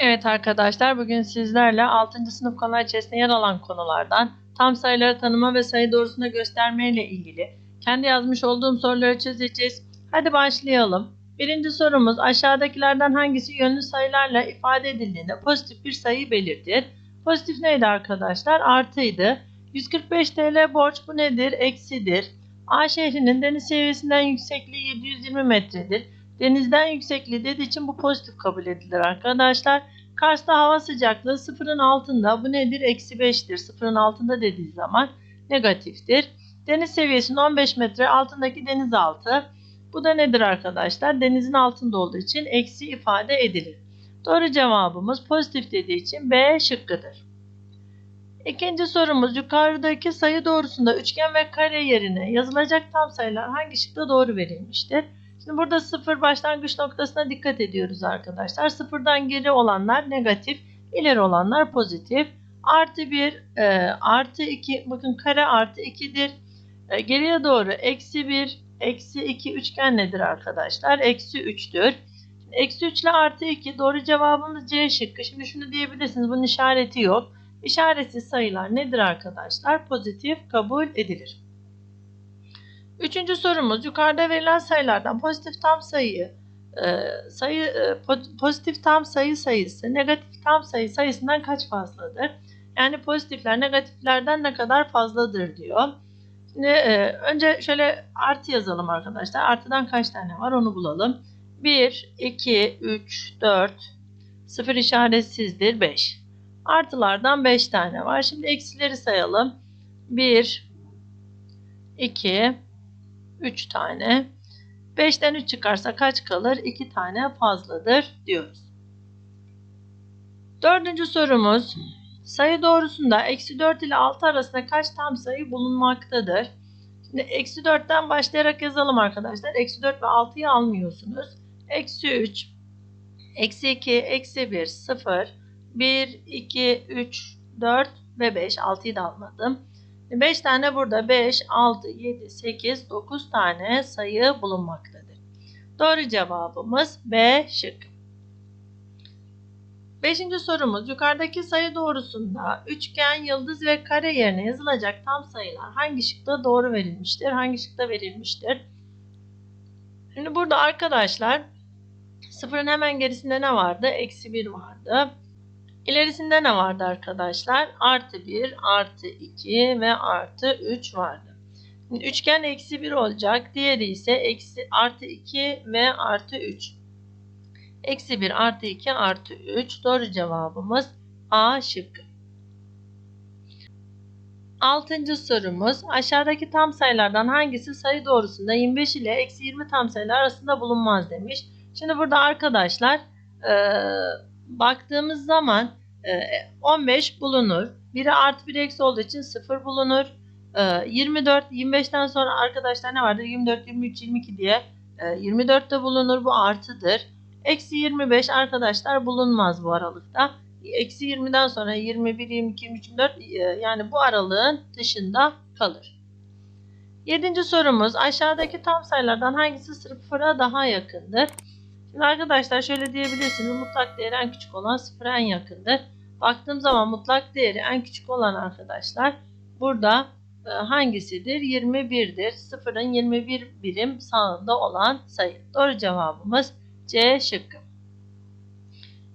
Evet arkadaşlar bugün sizlerle 6. sınıf konular içerisinde yer alan konulardan tam sayıları tanıma ve sayı doğrusunda gösterme ile ilgili kendi yazmış olduğum soruları çözeceğiz. Hadi başlayalım. Birinci sorumuz aşağıdakilerden hangisi yönlü sayılarla ifade edildiğinde pozitif bir sayı belirtir? Pozitif neydi arkadaşlar? Artıydı. 145 TL borç bu nedir? Eksidir. A şehrinin deniz seviyesinden yüksekliği 720 metredir. Denizden yüksekliği dediği için bu pozitif kabul edilir arkadaşlar. Kars'ta hava sıcaklığı sıfırın altında. Bu nedir? Eksi 5'tir. Sıfırın altında dediği zaman negatiftir. Deniz seviyesinin 15 metre altındaki denizaltı. Bu da nedir arkadaşlar? Denizin altında olduğu için eksi ifade edilir. Doğru cevabımız pozitif dediği için B şıkkıdır. İkinci sorumuz yukarıdaki sayı doğrusunda üçgen ve kare yerine yazılacak tam sayılar hangi şıkta doğru verilmiştir? Şimdi burada sıfır başlangıç noktasına dikkat ediyoruz arkadaşlar. Sıfırdan geri olanlar negatif, ileri olanlar pozitif. Artı 1, e, artı 2, bakın kare artı 2'dir. E, geriye doğru eksi 1, eksi 2 üçgen nedir arkadaşlar? Eksi 3'tür. Şimdi Eksi 3 ile artı 2 doğru cevabımız C şıkkı. Şimdi şunu diyebilirsiniz bunun işareti yok. İşaretsiz sayılar nedir arkadaşlar? Pozitif kabul edilir. Üçüncü sorumuz yukarıda verilen sayılardan pozitif tam sayı e, sayı e, po- pozitif tam sayı sayısı negatif tam sayı sayısından kaç fazladır? Yani pozitifler negatiflerden ne kadar fazladır diyor. Şimdi e, önce şöyle artı yazalım arkadaşlar. Artıdan kaç tane var onu bulalım. 1, 2, 3, 4, 0 işaretsizdir 5. Artılardan 5 tane var. Şimdi eksileri sayalım. 1, 2, 3 tane. 5'ten 3 çıkarsa kaç kalır? 2 tane fazladır diyoruz. Dördüncü sorumuz. Sayı doğrusunda eksi 4 ile 6 arasında kaç tam sayı bulunmaktadır? Şimdi eksi 4'ten başlayarak yazalım arkadaşlar. Eksi 4 ve 6'yı almıyorsunuz. Eksi 3, eksi 2, eksi 1, 0, 1, 2, 3, 4 ve 5. 6'yı da almadım. 5 tane burada 5, 6, 7, 8, 9 tane sayı bulunmaktadır. Doğru cevabımız B şık. Beşinci sorumuz yukarıdaki sayı doğrusunda üçgen, yıldız ve kare yerine yazılacak tam sayılar hangi şıkta doğru verilmiştir? Hangi şıkta verilmiştir? Şimdi burada arkadaşlar sıfırın hemen gerisinde ne vardı? Eksi 1 vardı. İlerisinde ne vardı arkadaşlar? Artı 1, artı 2 ve artı 3 vardı. Üçgen eksi 1 olacak. Diğeri ise eksi artı 2 ve artı 3. Eksi 1 artı 2 artı 3. Doğru cevabımız A şıkkı. Altıncı sorumuz aşağıdaki tam sayılardan hangisi sayı doğrusunda 25 ile eksi 20 tam sayılar arasında bulunmaz demiş. Şimdi burada arkadaşlar eee baktığımız zaman e, 15 bulunur. Biri artı bir eksi olduğu için 0 bulunur. E, 24, 25'ten sonra arkadaşlar ne vardır? 24, 23, 22 diye e, 24 de bulunur. Bu artıdır. Eksi 25 arkadaşlar bulunmaz bu aralıkta. Eksi 20'den sonra 21, 22, 23, 24 e, yani bu aralığın dışında kalır. Yedinci sorumuz aşağıdaki tam sayılardan hangisi sıfıra daha yakındır? Şimdi arkadaşlar şöyle diyebilirsiniz. Mutlak değeri en küçük olan sıfıra en yakındır. Baktığım zaman mutlak değeri en küçük olan arkadaşlar burada e, hangisidir? 21'dir. Sıfırın 21 birim sağında olan sayı. Doğru cevabımız C şıkkı.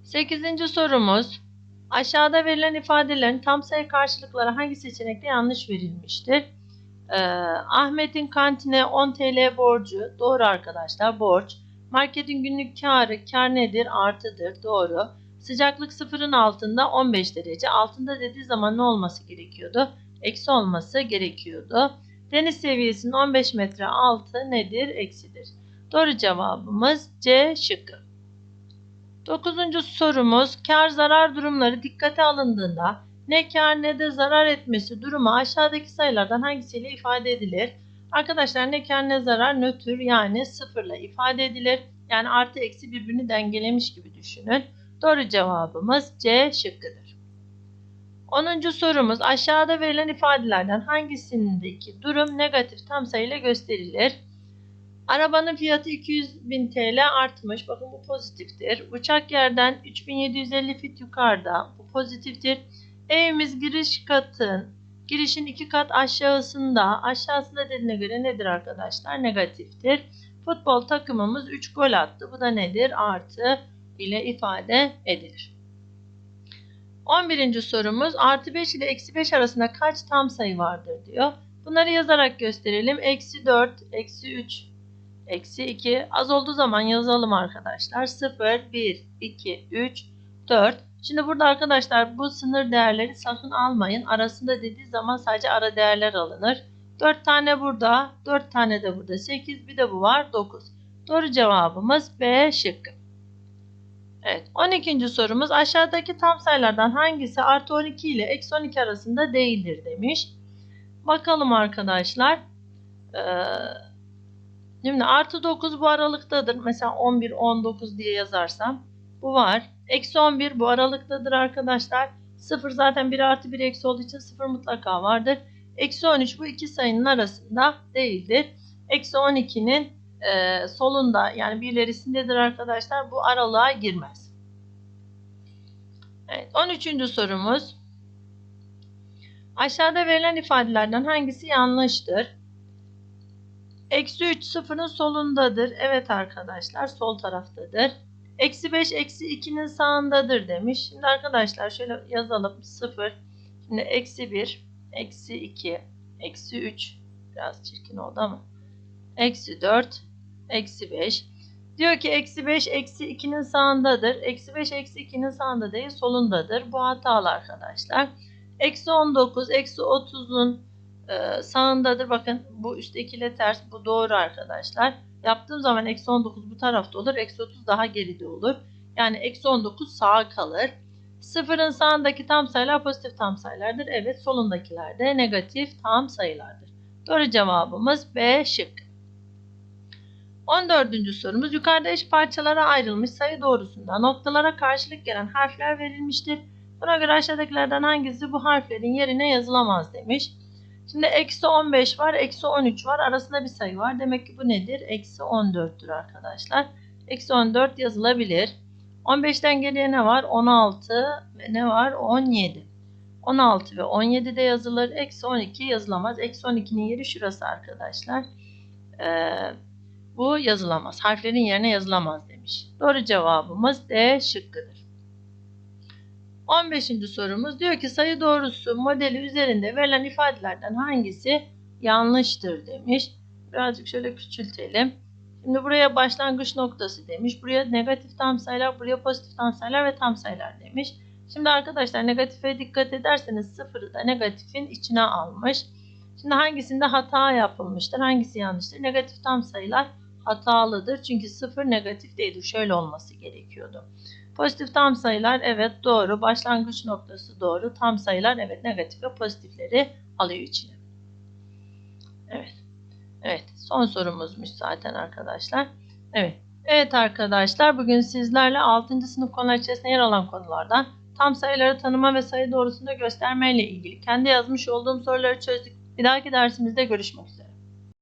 8. sorumuz. Aşağıda verilen ifadelerin tam sayı karşılıkları hangi seçenekte yanlış verilmiştir? Ee, Ahmet'in kantine 10 TL borcu. Doğru arkadaşlar borç. Marketin günlük karı kar nedir? Artıdır. Doğru. Sıcaklık sıfırın altında 15 derece. Altında dediği zaman ne olması gerekiyordu? Eksi olması gerekiyordu. Deniz seviyesinin 15 metre altı nedir? Eksidir. Doğru cevabımız C şıkkı. Dokuzuncu sorumuz kar zarar durumları dikkate alındığında ne kar ne de zarar etmesi durumu aşağıdaki sayılardan hangisiyle ifade edilir? Arkadaşlar ne kar ne zarar nötr yani sıfırla ifade edilir. Yani artı eksi birbirini dengelemiş gibi düşünün. Doğru cevabımız C şıkkıdır. 10. sorumuz aşağıda verilen ifadelerden hangisindeki durum negatif tam sayıyla gösterilir? Arabanın fiyatı 200 bin TL artmış. Bakın bu pozitiftir. Uçak yerden 3750 fit yukarıda. Bu pozitiftir. Evimiz giriş katın. Girişin iki kat aşağısında. Aşağısında dediğine göre nedir arkadaşlar? Negatiftir. Futbol takımımız 3 gol attı. Bu da nedir? Artı ile ifade edilir. 11. sorumuz artı 5 ile eksi 5 arasında kaç tam sayı vardır diyor. Bunları yazarak gösterelim. Eksi 4, eksi 3, eksi 2. Az olduğu zaman yazalım arkadaşlar. 0, 1, 2, 3, 4. Şimdi burada arkadaşlar bu sınır değerleri sakın almayın. Arasında dediği zaman sadece ara değerler alınır. 4 tane burada, 4 tane de burada. 8 bir de bu var 9. Doğru cevabımız B şıkkı. Evet 12. sorumuz aşağıdaki tam sayılardan hangisi artı 12 ile eksi 12 arasında değildir demiş. Bakalım arkadaşlar. Ee, şimdi artı 9 bu aralıktadır. Mesela 11, 19 diye yazarsam bu var. Eksi 11 bu aralıktadır arkadaşlar. 0 zaten 1 artı 1 eksi olduğu için 0 mutlaka vardır. Eksi 13 bu iki sayının arasında değildir. Eksi 12'nin e, solunda yani bir ilerisindedir arkadaşlar. Bu aralığa girmez. Evet 13. sorumuz. Aşağıda verilen ifadelerden hangisi yanlıştır? Eksi 3 sıfırın solundadır. Evet arkadaşlar sol taraftadır. Eksi 5 eksi 2'nin sağındadır demiş. Şimdi arkadaşlar şöyle yazalım. 0. Şimdi eksi 1 eksi 2 eksi 3 biraz çirkin oldu ama eksi 4 eksi 5 diyor ki eksi 5 eksi 2'nin sağındadır. Eksi 5 eksi 2'nin sağında değil solundadır. Bu hatalı arkadaşlar. Eksi 19 eksi 30'un e, sağındadır. Bakın bu üsttekiyle ters. Bu doğru arkadaşlar. Yaptığım zaman eksi 19 bu tarafta olur. Eksi 30 daha geride olur. Yani eksi 19 sağa kalır. Sıfırın sağındaki tam sayılar pozitif tam sayılardır. Evet solundakiler de negatif tam sayılardır. Doğru cevabımız B şık. 14. sorumuz yukarıda eş parçalara ayrılmış sayı doğrusunda noktalara karşılık gelen harfler verilmiştir. Buna göre aşağıdakilerden hangisi bu harflerin yerine yazılamaz demiş. Şimdi eksi 15 var, eksi 13 var. Arasında bir sayı var. Demek ki bu nedir? Eksi 14'tür arkadaşlar. Eksi 14 yazılabilir. 15'ten geriye ne var? 16 ve ne var? 17. 16 ve 17 de yazılır. Eksi 12 yazılamaz. Eksi 12'nin yeri şurası arkadaşlar. Ee, bu yazılamaz. Harflerin yerine yazılamaz demiş. Doğru cevabımız D şıkkıdır. 15. sorumuz diyor ki sayı doğrusu modeli üzerinde verilen ifadelerden hangisi yanlıştır demiş. Birazcık şöyle küçültelim. Şimdi buraya başlangıç noktası demiş. Buraya negatif tam sayılar, buraya pozitif tam sayılar ve tam sayılar demiş. Şimdi arkadaşlar negatife dikkat ederseniz sıfırı da negatifin içine almış. Şimdi hangisinde hata yapılmıştır? Hangisi yanlıştır? Negatif tam sayılar hatalıdır. Çünkü sıfır negatif değildir. Şöyle olması gerekiyordu. Pozitif tam sayılar evet doğru. Başlangıç noktası doğru. Tam sayılar evet negatif ve pozitifleri alıyor içine. Evet. Evet. Son sorumuzmuş zaten arkadaşlar. Evet. Evet arkadaşlar bugün sizlerle 6. sınıf konular içerisinde yer alan konulardan tam sayıları tanıma ve sayı doğrusunda göstermeyle ilgili kendi yazmış olduğum soruları çözdük. Bir dahaki dersimizde görüşmek üzere.